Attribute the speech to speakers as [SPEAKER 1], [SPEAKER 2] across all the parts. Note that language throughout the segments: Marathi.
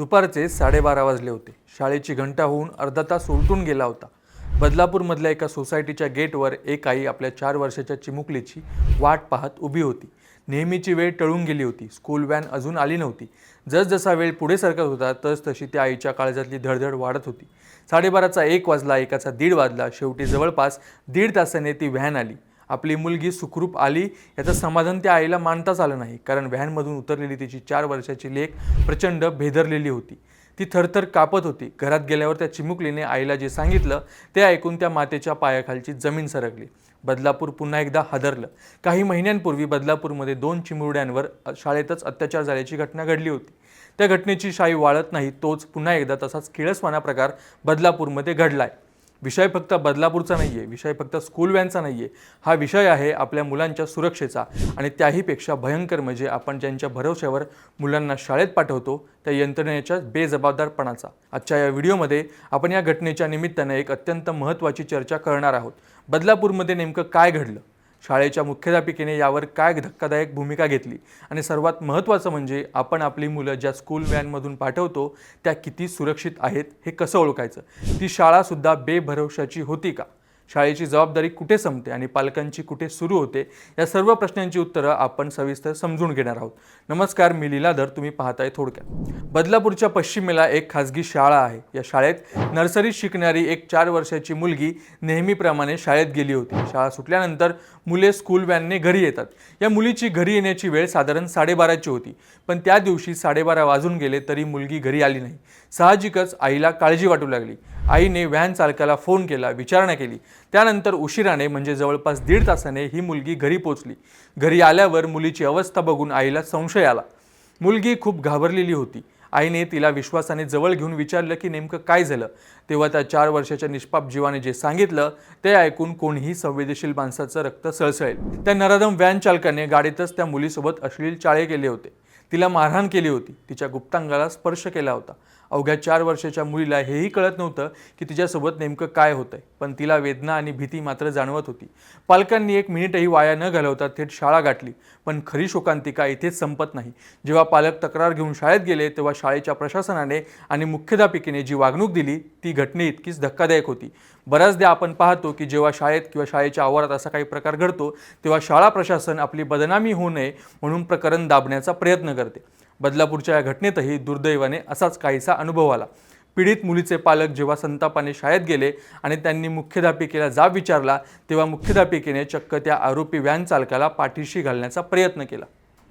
[SPEAKER 1] दुपारचे साडेबारा वाजले होते. शाळेची घंटा होऊन अर्धा तास उलटून गेला होता. बदलापूरमधल्या एका सोसायटीच्या गेटवर एक आई आपल्या चार वर्षाच्या चिमुकलीची वाट पाहत उभी होती. नेहमीची वेळ टळून गेली होती. स्कूल व्हॅन अजून आली नव्हती. जसजसा वेळ पुढे सरकत होता तस तशी त्या आईच्या काळजातली धडधड वाढत होती. साडेबाराचा एक वाजला एकाचा दीड वाजला. शेवटी जवळपास दीड तासाने ती व्हॅन आली. आपली मुलगी सुखरूप आली याचं समाधान त्या आईला मानताच आलं नाही. कारण व्हॅनमधून उतरलेली तिची चार वर्षाची लेख प्रचंड भेदरलेली होती. ती थरथर कापत होती. घरात गेल्यावर त्या चिमुकलीने आईला जे सांगितलं ते ऐकून त्या मातेच्या पायाखालची जमीन सरकली. बदलापूर पुन्हा एकदा हादरलं. काही महिन्यांपूर्वी बदलापूरमध्ये दोन चिमुरड्यांवर शाळेतच अत्याचार झाल्याची घटना घडली होती. त्या घटनेची शाई वाळत नाही तोच पुन्हा एकदा तसाच किळसवाना प्रकार बदलापूरमध्ये घडला आहे विषय फक्त बदलापूरचा नाही आहे विषय फक्त स्कूल व्हॅनचा नाही आहे हा विषय आहे आपल्या मुलांच्या सुरक्षेचा आणि त्याहीपेक्षा भयंकर म्हणजे आपण ज्यांच्या भरोश्यावर मुलांना शाळेत पाठवतो त्या यंत्रणेच्या बेजबाबदारपणाचा. आजच्या या व्हिडिओमध्ये आपण या घटनेच्या निमित्ताने एक अत्यंत महत्त्वाची चर्चा करणार आहोत. बदलापूरमध्ये नेमकं काय घडलं? शाळेच्या मुख्याध्यापिकेने यावर काय धक्कादायक भूमिका घेतली? आणि सर्वात महत्त्वाचं म्हणजे आपण आपली मुलं ज्या स्कूल व्हॅनमधून पाठवतो त्या किती सुरक्षित आहेत हे कसं ओळखायचं? ती शाळासुद्धा बेभरवशाची होती का? शाळेची जबाबदारी कुठे संपते आणि पालकांची कुठे सुरू होते या सर्व प्रश्नांची उत्तरं आपण सविस्तर समजून घेणार आहोत. नमस्कार मी लीलाधर तुम्ही पाहताय थोडक्यात. बदलापूरच्या पश्चिमेला एक खाजगी शाळा आहे. या शाळेत नर्सरीत शिकणारी एक चार वर्षाची मुलगी नेहमीप्रमाणे शाळेत गेली होती. शाळा सुटल्यानंतर मुले स्कूल व्हॅनने घरी येतात. या मुलीची घरी येण्याची वेळ साधारण साडेबाराची होती. पण त्या दिवशी साडेबारा वाजून गेले तरी मुलगी घरी आली नाही. साहजिकच आईला काळजी वाटू लागली. आईने व्हॅन चालकाला फोन केला विचारणा केली. त्यानंतर उशिराने म्हणजे जवळपास दीड तासाने ही मुलगी घरी पोचली घरी आल्यावर मुलीची अवस्था बघून आईला संशय आला. मुलगी खूप घाबरलेली होती. आईने तिला विश्वासाने जवळ घेऊन विचारलं की नेमकं काय झालं? तेव्हा त्या चार वर्षाच्या निष्पाप जीवाने जे सांगितलं ते ऐकून कोणीही संवेदनशील माणसाचं रक्त सळसळेल. त्या नराधम व्हॅन चालकाने गाडीतच त्या मुलीसोबत अश्लील चाळे केले होते. तिला मारहाण केली होती. तिच्या गुप्तांगाला स्पर्श केला होता. अवघ्या चार वर्षाच्या मुलीला हेही कळत नव्हतं की तिच्यासोबत नेमकं काय होतंय. पण तिला वेदना आणि भीती मात्र जाणवत होती. पालकांनी एक मिनिटही वाया न घालवता थेट शाळा गाठली. पण खरी शोकांतिका इथेच संपत नाही. जेव्हा पालक तक्रार घेऊन शाळेत गेले तेव्हा शाळेच्या प्रशासनाने आणि मुख्याध्यापिकेने जी वागणूक दिली ती घटने इतकीच धक्कादायक होती. बऱ्याचदा आपण पाहतो की जेव्हा शाळेत किंवा शाळेच्या आवारात असा काही प्रकार घडतो तेव्हा शाळा प्रशासन आपली बदनामी होऊ नये म्हणून प्रकरण दाबण्याचा प्रयत्न करते. बदलापूरच्या या घटनेतही दुर्दैवाने असाच काहीसा अनुभव आला. पीडित मुलीचे पालक जेव्हा संतापाने शाळेत गेले आणि त्यांनी मुख्याध्यापिकेला जाब विचारला तेव्हा मुख्याध्यापिकेने चक्क त्या आरोपी व्हॅन चालकाला पाठीशी घालण्याचा प्रयत्न केला.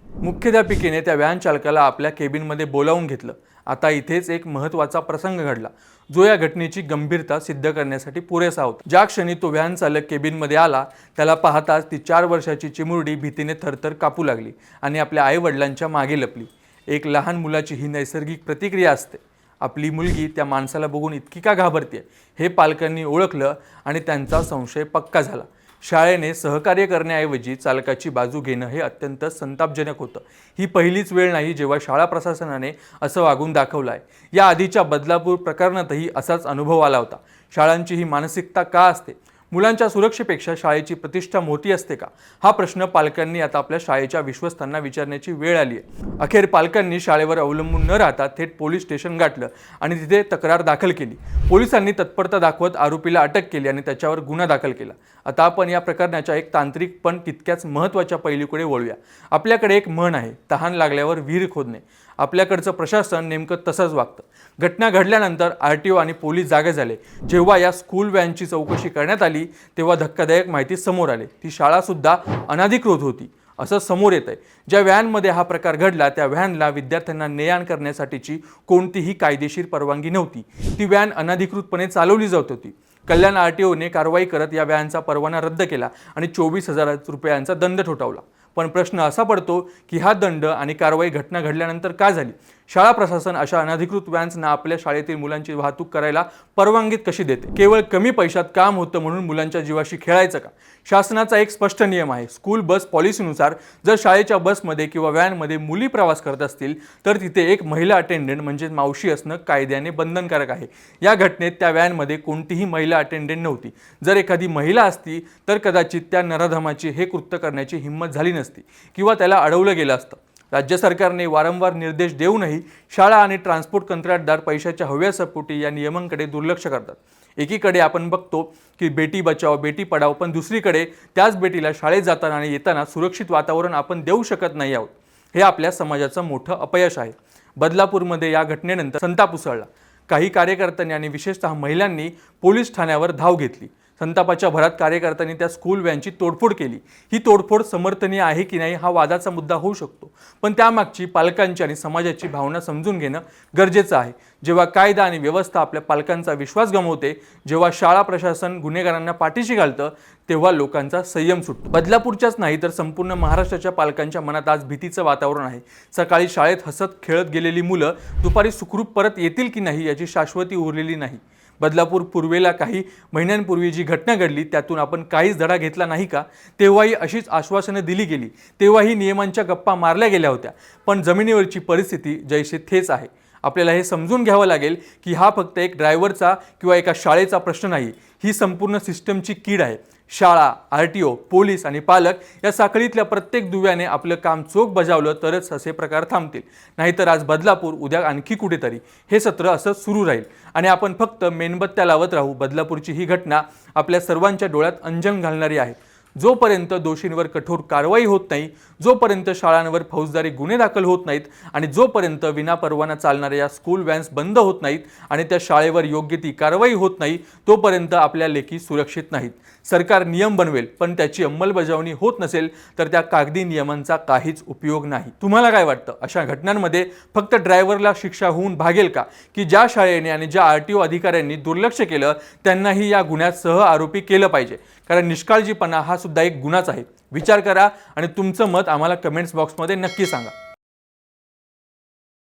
[SPEAKER 1] मुख्याध्यापिकेने त्या व्हॅन चालकाला आपल्या केबिनमध्ये बोलावून घेतलं. आता इथेच एक महत्त्वाचा प्रसंग घडला. जो या घटनेची गंभीरता सिद्ध करण्यासाठी पुरेसा होता. ज्या क्षणी तो व्हॅन चालक केबिनमध्ये आला त्याला पाहताच ती चार वर्षाची चिमुरडी भीतीने थरथर कापू लागली आणि आपल्या आईवडिलांच्या मागे लपली. एक लहान मुलाची ही नैसर्गिक प्रतिक्रिया असते. आपली मुलगी त्या माणसाला बघून इतकी का घाबरते हे पालकांनी ओळखलं आणि त्यांचा संशय पक्का झाला. शाळेने सहकार्य करण्याऐवजी चालकाची बाजू घेणं हे अत्यंत संतापजनक होतं. ही पहिलीच वेळ नाही जेव्हा शाळा प्रशासनाने असं वागून दाखवलं आहे या आधीच्या बदलापूर प्रकरणातही असाच अनुभव आला होता. शाळांची ही मानसिकता का असते? मुलांच्या सुरक्षेपेक्षा शाळेची प्रतिष्ठा मोठी असते का? हा प्रश्न पालकांनी आता आपल्या शाळेच्या विश्वस्तांना विचारण्याची वेळ आली आहे. अखेर पालकांनी शाळेवर अवलंबून न राहता थेट पोलीस स्टेशन गाठलं आणि तिथे तक्रार दाखल केली. पोलिसांनी तत्परता दाखवत आरोपीला अटक केली आणि त्याच्यावर गुन्हा दाखल केला. आता आपण या प्रकरणाच्या एक तांत्रिक पण तितक्याच महत्त्वाच्या पैलूकडे वळूया. आपल्याकडे एक म्हण आहे तहान लागल्यावर विहीर खोदणे. आपल्याकडचं प्रशासन नेमकं तसंच वागतं. घटना घडल्यानंतर आर टी ओ आणि पोलीस जागे झाले. जेव्हा या स्कूल व्हॅनची चौकशी करण्यात आली आली तेव्हा धक्कादायक माहिती समोर आली. ती शाळासुद्धा अनधिकृत होती. असं समोर येत आहे ज्या व्हॅनमध्ये हा प्रकार घडला त्या व्हॅनला विद्यार्थ्यांना ने आण करण्यासाठीची कोणतीही कायदेशीर परवानगी नव्हती. ती व्हॅन अनधिकृतपणे चालवली जात होती. कल्याण आर टी ओने कारवाई करत या व्हॅनचा परवाना रद्द केला आणि चोवीस हजार रुपयांचा दंड ठोठावला. पण प्रश्न असा पडतो की हा दंड आणि कारवाई घटना घडल्यानंतर का झाली? शाळा प्रशासन अशा अनधिकृत व्हॅन्सना आपल्या शाळेतील मुलांची वाहतूक करायला परवानगीत कशी देते? केवळ कमी पैशात काम होतं म्हणून मुलांच्या जीवाशी खेळायचं का? शासनाचा एक स्पष्ट नियम आहे. स्कूल बस पॉलिसीनुसार जर शाळेच्या बसमध्ये किंवा व्हॅनमध्ये मुली प्रवास करत असतील तर तिथे एक महिला अटेंडंट म्हणजे मावशी असणं कायद्याने बंधनकारक आहे. या घटनेत त्या व्हॅनमध्ये कोणतीही महिला अटेंडंट नव्हती. जर एखादी महिला असती तर कदाचित त्या नराधमाची हे कृत्य करण्याची हिंमत झाली नसती किंवा त्याला अडवलं गेलं असतं. राज्य सरकारने वारंवार निर्देश देऊनही शाळा आणि ट्रान्सपोर्ट कंत्राटदार पैशाच्या हव्यासपोटी या नियमांकडे दुर्लक्ष करतात. एकीकडे आपण बघतो की बेटी बचाव बेटी पढाव पण दुसरीकडे त्याच बेटीला शाळेत जाताना आणि येताना सुरक्षित वातावरण आपण देऊ शकत नाही आहोत. हे आपल्या समाजाचं मोठं अपयश आहे. बदलापूरमध्ये या घटनेनंतर संताप उसळला. काही कार्यकर्त्यांनी आणि विशेषतः महिलांनी पोलीस ठाण्यावर धाव घेतली. संतापाच्या भरात कार्यकर्त्यांनी त्या स्कूल व्हॅनची तोडफोड केली. ही तोडफोड समर्थनीय आहे की नाही हा वादाचा मुद्दा होऊ शकतो. पण त्यामागची पालकांची आणि समाजाची भावना समजून घेणं गरजेचं आहे. जेव्हा कायदा आणि व्यवस्था आपल्या पालकांचा विश्वास गमावते जेव्हा शाळा प्रशासन गुन्हेगारांना पाठीशी घालतं तेव्हा लोकांचा संयम सुटतो. बदलापूरच्याच नाही तर संपूर्ण महाराष्ट्राच्या पालकांच्या मनात आज भीतीचं वातावरण आहे. सकाळी शाळेत हसत खेळत गेलेली मुलं दुपारी सुखरूप परत येतील की नाही याची शाश्वती उरलेली नाही. बदलापूर पूर्वेला काही महिन्यांपूर्वी जी घटना घडली त्यातून आपण काहीच धडा घेतला नाही का? तेव्हाही अशीच आश्वासनं दिली गेली. तेव्हाही नियमांच्या गप्पा मारल्या गेल्या होत्या. पण जमिनीवरची परिस्थिती जैसे थेच आहे. आपल्याला हे समजून घ्यावं लागेल की हा फक्त एक ड्रायव्हरचा किंवा एका शाळेचा प्रश्न नाही ही संपूर्ण सिस्टमची कीड आहे. शाळा आर टी ओ पोलीस आणि पालक या साखळीतल्या प्रत्येक दुव्याने आपलं काम चोख बजावलं तरच असे प्रकार थांबतील. नाहीतर आज बदलापूर उद्या आणखी कुठेतरी. हे सत्र असं सुरू राहील. आणि आपण फक्त मेणबत्त्या लावत राहू. बदलापूरची ही घटना आपल्या सर्वांच्या डोळ्यात अंजन घालणारी आहे. जोपर्यंत दोषींवर कठोर कारवाई होत नाही जोपर्यंत शाळांवर फौजदारी गुन्हे दाखल होत नाहीत आणि जोपर्यंत विनापरवाना चालणाऱ्या या स्कूल व्हॅन्स बंद होत नाहीत आणि त्या शाळेवर योग्य ती कारवाई होत नाही तोपर्यंत आपल्या लेखी सुरक्षित नाहीत. सरकार नियम बनवेल पण त्याची अंमलबजावणी होत नसेल तर त्या कागदी नियमांचा काहीच उपयोग नाही. तुम्हाला काय वाटतं? अशा घटनांमध्ये फक्त ड्रायव्हरला शिक्षा होऊन भागेल का? की ज्या शाळेने आणि ज्या आर टी ओ अधिकाऱ्यांनी दुर्लक्ष केलं त्यांनाही या गुन्ह्यात सह आरोपी केलं पाहिजे? कारण निष्काळजीपणा हा सुद्धा एक गुन्हाच आहे. विचार करा आणि तुमचं मत आम्हाला कमेंट्स बॉक्समध्ये नक्की सांगा.